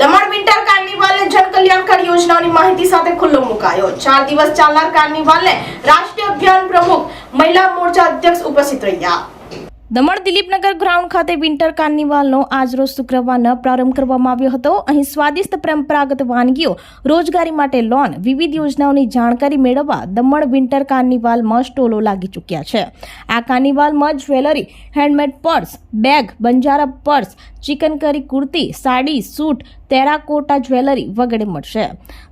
Daman winter કાર્નિવાલને જનકલ્યાણકારી યોજનાઓની માહિતી સાથે ખુલ્લો મુકાયો. ચાર દિવસ ચાલનાર કાર્નિવાલને રાષ્ટ્રીય અભિયાન પ્રમુખ મહિલા મોરચા અધ્યક્ષ ઉપસ્થિત રહ્યા. દમણ દિલીપનગર ગ્રાઉન્ડ ખાતે વિન્ટર કાર્નિવાલનો આજરોજ શુક્રવારનો પ્રારંભ કરવામાં આવ્યો હતો. અહીં સ્વાદિષ્ટ પરંપરાગત વાનગીઓ, રોજગારી માટે લોન, વિવિધ યોજનાઓની જાણકારી મેળવવા દમણ વિન્ટર કાર્નિવાલમાં સ્ટોલો લાગી ચૂક્યા છે. આ કાર્નિવાલમાં jewellery, handmade purse, bag, Banjara purse chikankari kurti, sari, suit terracotta jewellery વગેરે મળશે.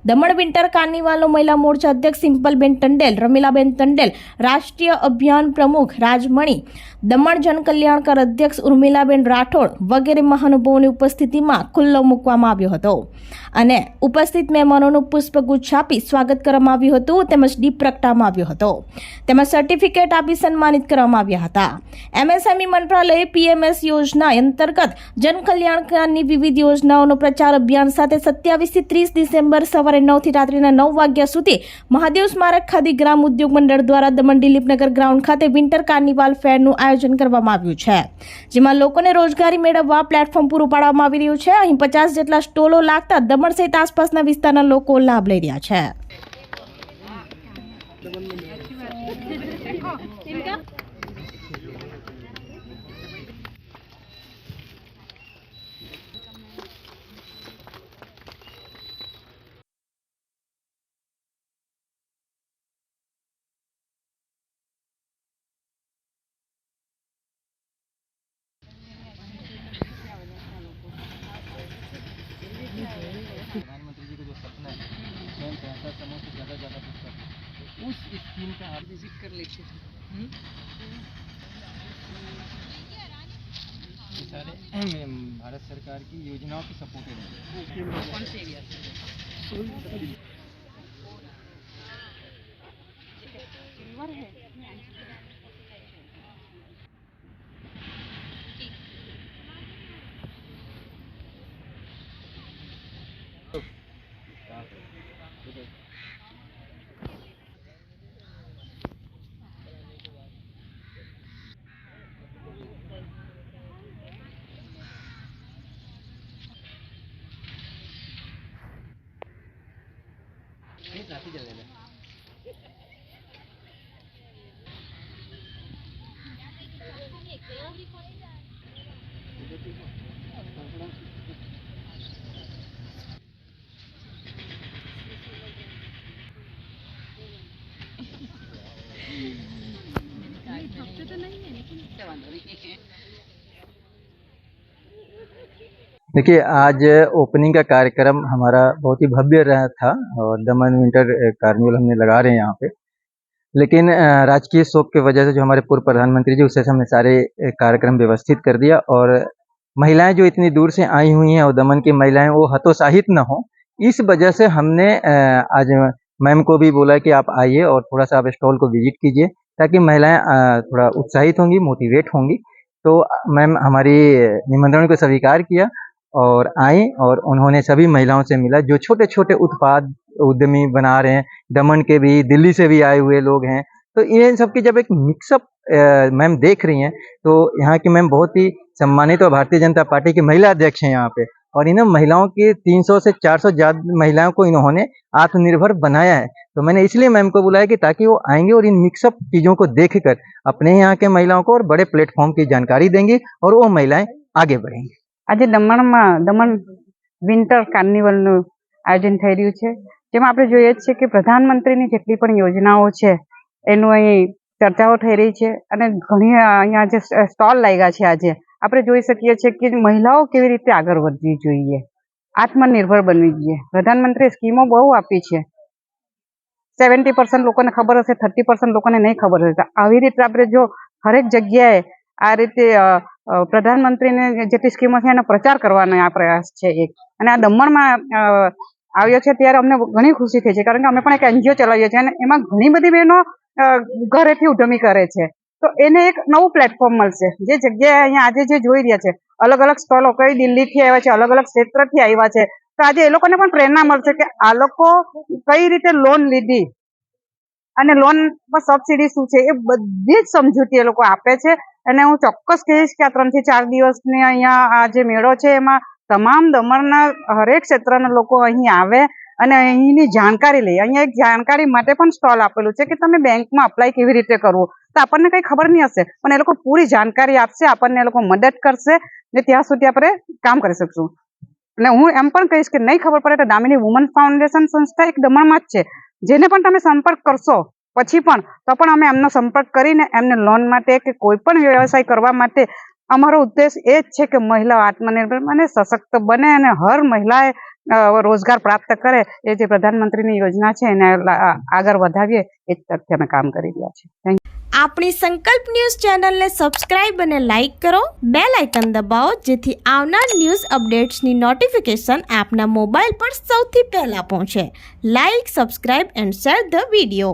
દમણ વિન્ટર કાર્નિવાલનો મહિલા મોરચા અધ્યક્ષ સિમ્પલબેન ટંડેલ, રમીલાબેન ટંડેલ, રાષ્ટ્રીય અભિયાન પ્રમુખ રાજમણી, દમણ જનકલ્યાણકર અધ્યક્ષ ઉર્મિલાબેન રાઠોડ વગેરે મહાનુભાવોની ઉપસ્થિતિમાં ખુલ્લો મૂકવામાં આવ્યો હતો. અને ઉપસ્થિત મહેમાનોનું પુષ્પગુચ્છ આપી સ્વાગત કરવામાં આવ્યું હતું, તેમજ દીપ પ્રગટાવવામાં આવ્યો હતો. તેમજ સર્ટિફિકેટ આપી સન્માનિત કરવામાં આવ્યા હતા. એમએસએમઈ મંત્રાલયે પીએમએસ યોજના અંતર્ગત જનકલ્યાણકારની વિવિધ યોજનાઓનો પ્રચાર અભિયાન સાથે સત્યાવીસથી ત્રીસ ડિસેમ્બર સવારે નવથી રાત્રિના નવ વાગ્યા સુધી મહાદેવ સ્મારક ખાદી ગ્રામ ઉદ્યોગ મંડળ દ્વારા દમણ દિલીપનગર ગ્રાઉન્ડ ખાતે વિન્ટર કાર્નિવાલ ફેરનું આયોજન કરવામાં આવ્યું છે, જેમાં લોકોને રોજગારી મેળવવા પ્લેટફોર્મ પૂરું પાડવામાં આવી રહ્યું છે. અહીં પચાસ જેટલા સ્ટોલો લાગતા દમણ સહિત આસપાસના વિસ્તારના લોકો લાભ લઈ રહ્યા છે. उस स्कीम का आप विज़िट कर लेते हैं। सारे भारत सरकार की योजनाओं की सपोर्टेड है। कौन से एरिया नहीं ट्रैफिक चल रहा है देखिए, आज ओपनिंग का कार्यक्रम हमारा बहुत ही भव्य रहा था और दमन विंटर कार्निवल हमने लगा रहे हैं यहाँ पे। लेकिन राजकीय शोक की वजह से जो हमारे पूर्व प्रधानमंत्री जी, उससे हमने सारे कार्यक्रम व्यवस्थित कर दिया और महिलाएँ जो इतनी दूर से आई हुई हैं और दमन की महिलाएँ वो हतोत्साहित न हो, इस वजह से हमने आज मैम को भी बोला कि आप आइए और थोड़ा सा आप स्टॉल को विज़िट कीजिए ताकि महिलाएँ थोड़ा उत्साहित होंगी मोटिवेट होंगी। तो मैम हमारी निमंत्रण को स्वीकार किया और आई और उन्होंने सभी महिलाओं से मिला, जो छोटे छोटे उत्पाद उद्यमी बना रहे हैं। दमन के भी, दिल्ली से भी आए हुए लोग हैं। तो इन सब की जब एक मिक्सअप मैम देख रही हैं तो यहाँ की मैम बहुत ही सम्मानित और भारतीय जनता पार्टी की महिला अध्यक्ष हैं यहाँ पे। और इन महिलाओं की 300 से 400 ज़्यादा महिलाओं को इन्होंने आत्मनिर्भर बनाया है। तो मैंने इसलिए मैम को बुलाया कि ताकि वो आएँगे और इन मिक्सअप चीज़ों को देखकर अपने यहाँ के महिलाओं को और बड़े प्लेटफॉर्म की जानकारी देंगी और वो महिलाएँ आगे बढ़ेंगी। આજે દમણમાં, દમણ વિન્ટર કાર્નિવલનું આયોજન થઈ રહ્યું છે. જેમાં આપણે જોઈએ જ છે કે પ્રધાનમંત્રીની જેટલી પણ યોજનાઓ છે, એનું અહીં ચર્ચાઓ થઈ રહી છે અને ઘણી અહીંયા જે સ્ટોલ લાગ્યા છે આજે. આપણે જોઈ શકીએ છીએ કે મહિલાઓ કેવી રીતે આગળ વધવી જોઈએ. આત્મનિર્ભર બનવી જોઈએ. પ્રધાનમંત્રીએ સ્કીમો બહુ આપી છે. સેવન્ટી પર્સન્ટ લોકોને ખબર હશે, થર્ટી પર્સન્ટ લોકોને નહીં ખબર હશે. આવી રીતે આપણે જો હરેક જગ્યાએ આ રીતે પ્રધાનમંત્રીને જેટલી સ્કીમો છે એનો પ્રચાર કરવાનો આ પ્રયાસ છે એક. અને આ દમણમાં આવ્યો છે ત્યારે અમને ઘણી ખુશી થઈ છે. કારણ કે અમે પણ એક એનજીઓ ચલાવીએ છીએ અને એમાં ઘણી બધી બહેનો ઘરેથી ઉદ્યમી કરે છે. તો એને એક નવું પ્લેટફોર્મ મળશે. જે જગ્યાએ અહીંયા આજે જે જોઈ રહ્યા છે અલગ અલગ સ્થળો, કઈ દિલ્હીથી આવ્યા છે અલગ અલગ ક્ષેત્રથી આવ્યા છે, તો આજે એ લોકોને પણ પ્રેરણા મળશે કે આ લોકો કઈ રીતે લોન લીધી અને લોનમાં સબસિડી શું છે એ બધી જ સમજૂતી એ લોકો આપે છે. અને હું ચોક્કસ કહીશ કે આ ત્રણથી ચાર દિવસની અહીંયા આ જે મેળો છે, એમાં તમામ દમણના હરેક ક્ષેત્રના લોકો અહીં આવે અને અહીંની જાણકારી લે. અહીંયા એક જાણકારી માટે પણ સ્ટોલ આપેલું છે કે તમે બેંકમાં અપ્લાય કેવી રીતે કરવું. તો આપણને કંઈ ખબર નહીં હશે, પણ એ લોકો પૂરી જાણકારી આપશે, આપણને એ લોકો મદદ કરશે ને ત્યાં સુધી આપણે કામ કરી શકશું. અને હું એમ પણ કહીશ કે નહીં ખબર પડે તો દામિની વુમન ફાઉન્ડેશન સંસ્થા એક દમણમાં જ છે. જેને પણ તમે સંપર્ક કરશો પછી પણ, તો પણ અમે એમનો સંપર્ક કરીને એમને લોન માટે કે કોઈ પણ વ્યવસાય કરવા માટે, અમારો ઉદ્દેશ એ જ છે કે મહિલાઓ આત્મનિર્ભર અને સશક્ત બને અને હર મહિલાએ રોજગાર પ્રાપ્ત કરે. એ જે પ્રધાનમંત્રીની યોજના છે એને આગળ વધાવીએ, એ જ તરફથી અમે કામ કરી રહ્યા છીએ. થેન્ક આપણી સંકલ્પ ન્યૂઝ ચેનલને સબસ્ક્રાઇબ અને લાઇક કરો. બે લાઇકન દબાવો, જેથી આવનાર ન્યૂઝ અપડેટ્સની નોટિફિકેશન આપના મોબાઈલ પર સૌથી પહેલા પહોંચે. Like, subscribe and share the video.